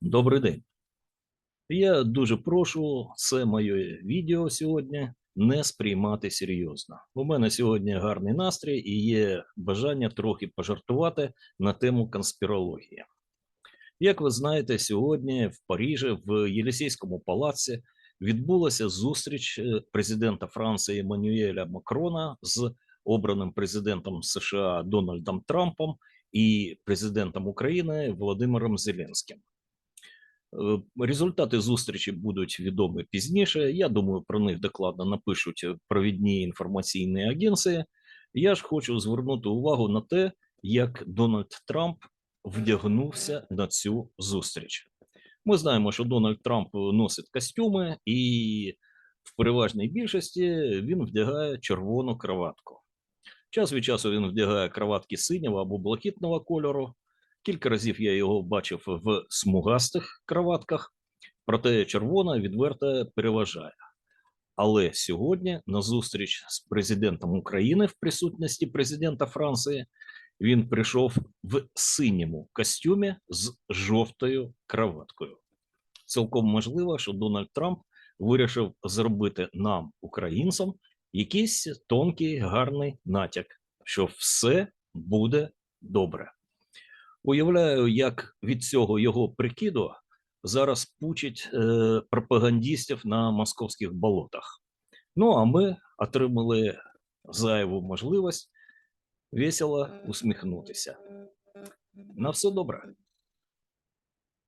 Добрий день. Я дуже прошу це моє відео сьогодні не сприймати серйозно. У мене сьогодні гарний настрій і є бажання трохи пожартувати на тему конспірології. Як ви знаєте, сьогодні в Парижі, в Єлісейському палаці, відбулася зустріч е, президента Франції Еммануеля Макрона з обраним президентом США Дональдом Трампом і президентом України Володимиром Зеленським. Е, Результати зустрічі будуть відомі пізніше. Я думаю, про них докладно напишуть провідні інформаційні агенції. Я ж хочу звернути увагу на те, як Дональд Трамп вдягнувся на цю зустріч. Ми знаємо, що Дональд Трамп носить костюми, і в переважній більшості він вдягає червону краватку. Час від часу він вдягає краватки синього або блакитного кольору. Кілька разів я його бачив в смугастих краватках, проте червона відверто переважає. Але сьогодні, на зустріч з президентом України в присутності президента Франції, він прийшов в синьому костюмі з жовтою краваткою. Цілком можливо, що Дональд Трамп вирішив зробити нам, українцям, якийсь тонкий гарний натяк, що все буде добре. Уявляю, як від цього його прикиду зараз пучить е, пропагандістів на московських болотах. Ну а ми отримали зайву можливість весело усміхнутися. На все добре.